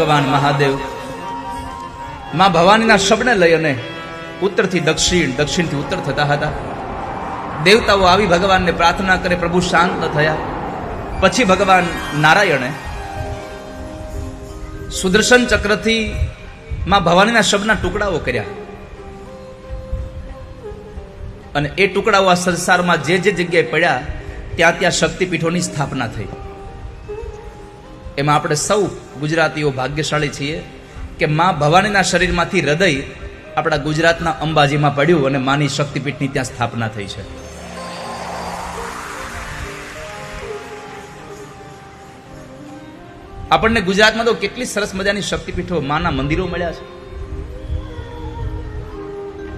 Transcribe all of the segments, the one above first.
ભગવાન મહાદેવ. માં ભવાનીના શબ્દને લઈ ઉત્તરથી દક્ષિણ, દક્ષિણથી ઉત્તર થતા હતા. દેવતાઓ આવી ભગવાનને પ્રાર્થના કરે, પ્રભુ શાંત થયા. પછી ભગવાન નારાયણે સુદર્શન ચક્રથી માં ભવાનીના શબ્દના ટુકડાઓ કર્યા. અને એ ટુકડાઓ આ સંસારમાં જે જે જગ્યાએ પડ્યા, ત્યાં ત્યાં શક્તિપીઠોની સ્થાપના થઈ. એમાં આપણે સૌ ગુજરાતીઓ ભાગ્યશાળી છીએ કે મા ભવાનીના શરીરમાંથી હૃદય આપણા ગુજરાતના અંબાજીમાં પડ્યું અને માની શક્તિપીઠની ત્યાં સ્થાપના થઈ છે. આપણને ગુજરાતમાં તો કેટલી સરસ મજાની શક્તિપીઠો માના મંદિરો મળ્યા છે.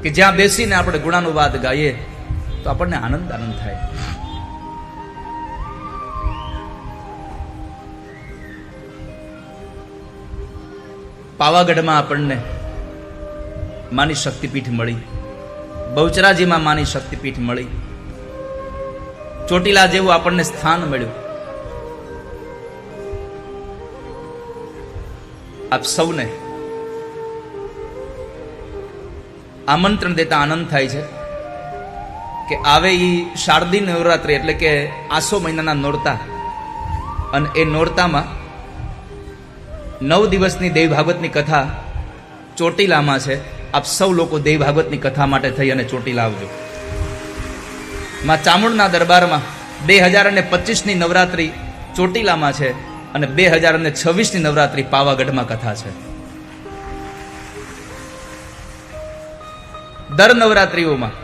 કે જ્યાં બેસીને આપણે ગુણાનુવાદ ગાઈએ તો આપણને આનંદ આનંદ થાય. પાવાગઢમાં આપણને માની શક્તિપીઠ મળી. બહુચરાજીમાં માની શક્તિપીઠ મળી. ચોટીલા જેવું આપણને સ્થાન મળ્યું. આપ સૌને આમંત્રણ દેતા આનંદ થાય છે કે આવે એ શારદી નવરાત્રિ એટલે કે આસો મહિનાના નોરતા. અને એ નોરતામાં નવ દિવસની દેવી ભાગવતની કથા ચોટીલામાં છે. આપ સૌ લોકો દેવી ભાગવતની કથા માટે થઈ અને ચોટીલા આવજો માં ચામુંડના દરબારમાં બે હજાર અને પચીસની નવરાત્રિ ચોટીલામાં છે અને બે હજાર અને છવ્વીસની નવરાત્રિ પાવાગઢમાં કથા છે. દર નવરાત્રિઓમાં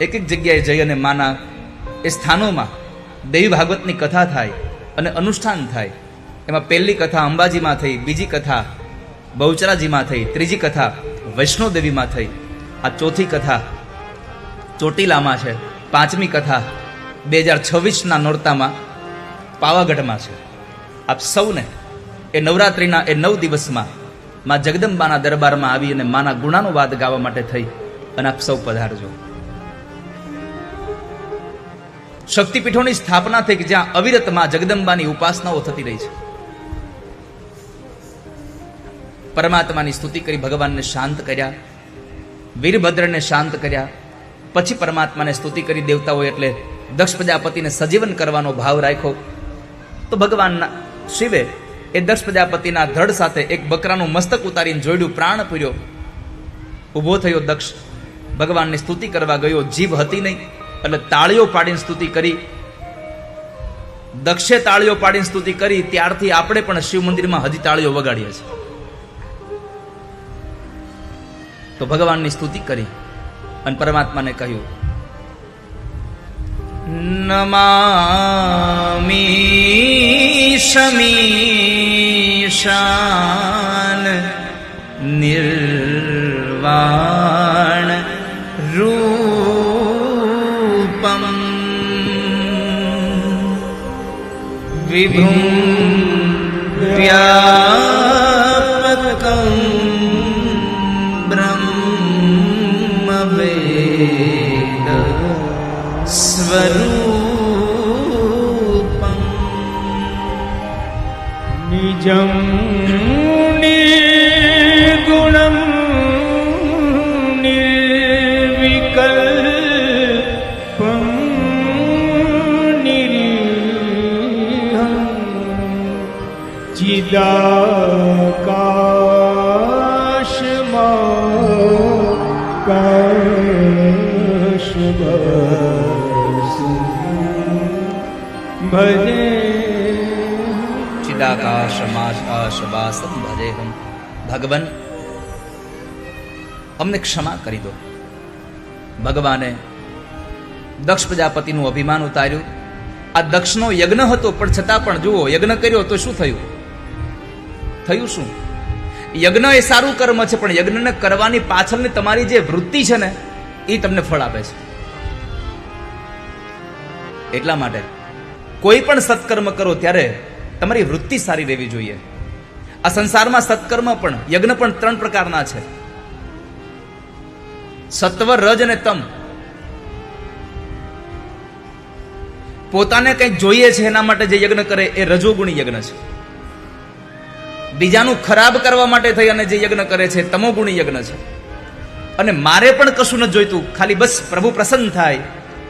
એક એક જગ્યાએ જઈ અને માના એ સ્થાનોમાં દેવી ભાગવતની કથા થાય અને અનુષ્ઠાન થાય. એમાં પહેલી કથા અંબાજીમાં થઈ, બીજી કથા બહુચરાજીમાં થઈ, ત્રીજી કથા વૈષ્ણોદેવીમાં થઈ. આ ચોથી કથા ચોટીલામાં છે. પાંચમી કથા બે હજાર છવ્વીસના નોરતામાં પાવાગઢમાં છે. આપ સૌને એ નવરાત્રિના એ નવ દિવસમાં માં જગદંબાના દરબારમાં આવી અને માના ગુણાનો વાદ ગાવા માટે થઈ અને આપ સૌ પધારજો. શક્તિપીઠોની સ્થાપના થઈ કે જ્યાં અવિરતમાં જગદંબાની ઉપાસનાઓ થતી રહી છે. પરમાત્માની સ્તુતિ કરી, ભગવાનને શાંત કર્યા, વીરભદ્રને શાંત કર્યા. પછી પરમાત્માને સ્તુતિ કરી દેવતાઓ એટલે દક્ષ પ્રજાપતિને સજીવન કરવાનો ભાવ રાખ્યો. તો ભગવાનના શિવે એ દક્ષ પ્રજાપતિના ધડ સાથે એક બકરાનું મસ્તક ઉતારીને જોડ્યું, પ્રાણ પૂર્યો. ઊભો થયો દક્ષ. ભગવાનની સ્તુતિ કરવા ગયો, જીભ હતી નહીં, એટલે તાળીઓ પાડીને સ્તુતિ કરી. દક્ષે તાળીઓ પાડીને સ્તુતિ કરી, ત્યારથી આપણે પણ શિવ મંદિરમાં હજી તાળીઓ વગાડીએ છીએ. તો ભગવાનની સ્તુતિ કરી અને પરમાત્માને કહ્યું નમામી શમીશાન નિર્વાણ રૂપમ વિભું વ્યાપકં स्वरूपम् निजं नि गुणं निवल् चिदा બસ ભજે ચિદાકાશમાકાશવાસમ ભજેહમ ભગવાન અમને ક્ષમા કરી દો ભગવાને દક્ષ પ્રજાપતિનું અભિમાન ઉતાર્યું આ દક્ષનો યજ્ઞ હતો પણ છતાં પણ જુઓ યજ્ઞ કર્યો તો શું થયું થયું શું યજ્ઞ એ સારું કર્મ છે પણ યજ્ઞને કરવાની પાછળની તમારી જે વૃત્તિ છે ને એ તમને ફળ આપે છે। એટલા માટે. કોઈ પણ સત્કર્મ કરો ત્યારે તમારી વૃત્તિ સારી રહેવી જોઈએ. આ સંસારમાં સત્કર્મ પણ, યજ્ઞ પણ ત્રણ પ્રકારના છે. સત્વ, રજ અને તમ. પોતાને કંઈક જોઈએ છે એના માટે જે યજ્ઞ કરે, એ રજોગુણી યજ્ઞ છે. બીજાનું ખરાબ કરવા માટે થઈ અને જે યજ્ઞ કરે છે, તમોગુણી યજ્ઞ છે. અને મારે પણ કશું ન જોઈતું, ખાલી બસ પ્રભુ પ્રસન્ન થાય.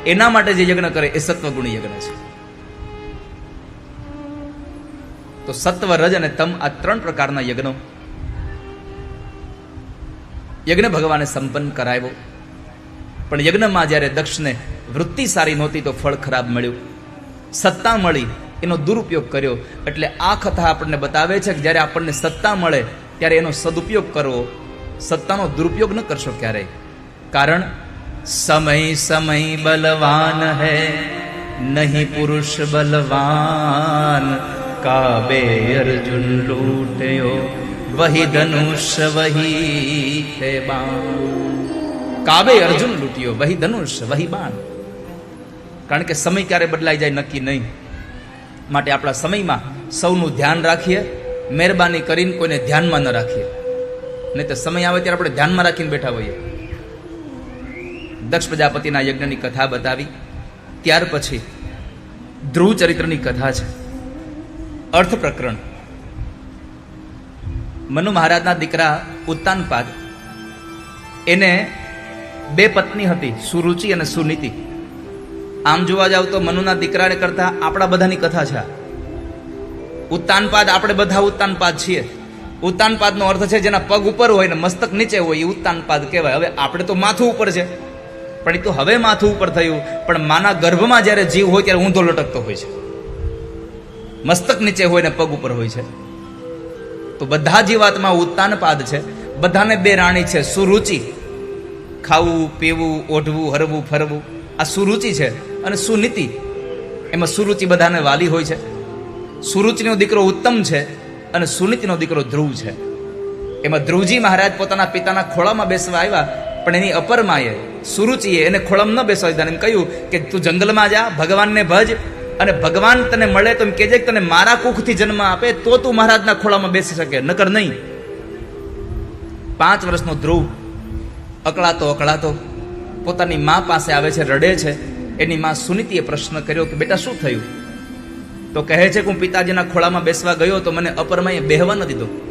એના માટે જે યજ્ઞ કરે એ સત્વગુણી યજ્ઞ છે. તો સત્વ રજ અને તમ આ ત્રણ પ્રકારના યજ્ઞો. યજ્ઞ ભગવાને સંપન્ન કરાવ્યો. પણ યજ્ઞમાં જ્યારે દક્ષને વૃત્તિ સારી નહોતી તો ફળ ખરાબ મળ્યું. સત્તા મળી, એનો દુરુપયોગ કર્યો. એટલે આ કથા આપણને બતાવે છે કે જ્યારે આપણને સત્તા મળે, ત્યારે એનો સદુપયોગ કરવો. સત્તાનો દુરુપયોગ ન કરશો ક્યારેય. કારણ સમય સમય બલવાન હૈ નહીં પુરુષ બલવાન કાબે અર્જુન લૂટ્યો વહી ધનુષ વહી હૈ બાણ કાબે અર્જુન લૂટ્યો વહી ધનુષ વહી બાણ કારણ કે સમય ક્યારે બદલાઈ જાય નક્કી નહીં. માટે આપણા સમયમાં સૌનું ધ્યાન રાખીએ, મહેરબાની કરીને કોઈને ધ્યાનમાં ન રાખીએ. નહીં તો સમય આવે ત્યારે આપણે ધ્યાનમાં રાખીને બેઠા હોઈએ. દક્ષ પ્રજાપતિના યજ્ઞની કથા બતાવી. ત્યાર પછી ધ્રુવ ચરિત્રની કથા છે. અર્થ પ્રકરણ. મનુ મહારાજના દીકરા ઉત્તાનપાદ એને બે પત્ની હતી, સુરુચિ અને સુનીતિ. આમ જોવા જાવ તો મનુના દીકરાને કરતા આપણા બધાની કથા છે ઉત્તાનપાદ આપણે બધા ઉત્તાનપાદ છીએ. ઉત્તાનપાદનો અર્થ છે જેના પગ ઉપર હોય ને મસ્તક નીચે હોય, એ ઉત્તાનપાદ કહેવાય. હવે આપણે તો માથું ઉપર છે. પણ એ તો હવે માથું ઉપર થયું, પણ માના ગર્ભમાં જ્યારે જીવ હોય ત્યારે ઊંધો લટકતો હોય છે. મસ્તક નીચે હોય ને પગ ઉપર હોય છે. તો બધા જીવાતમાં ઉત્તાનપાદ છે. બધાને બે રાણી છે, સુરુચિ. ખાવું, પીવું, ઓઢવું, હરવું, ફરવું. આ સુરુચિ છે અને સુનીતિ. એમાં સુરુચિ બધાને વાલી હોય છે. સુરુચિનો દીકરો ઉત્તમ છે અને સુનીતિનો દીકરો ધ્રુવ છે. એમાં ધ્રુવજી મહારાજ પોતાના પિતાના ખોળામાં બેસવા આવ્યા પણ એની અપરમાએ સુરુચિએ એને ખોળમ ન બેસવા દીધા એમ કહ્યું કે તું જંગલમાં જા, ભગવાનને ભજ અને ભગવાન તને મળે તો એમ કહેજે કે તને મારા કુખથી જન્મ આપે તો તું મહારાજના ખોળામાં બેસી શકે, નકર નહીં. પાંચ વર્ષનો ધ્રુવ અકળાતો અકળાતો પોતાની મા પાસે આવે છે, રડે છે. એની મા સુનીતિએ પ્રશ્ન કર્યો કે બેટા શું થયું? તો કહે છે કે હું પિતાજીના ખોળામાં બેસવા ગયો તો મને અપરમાએ બેહવા ન દીધો.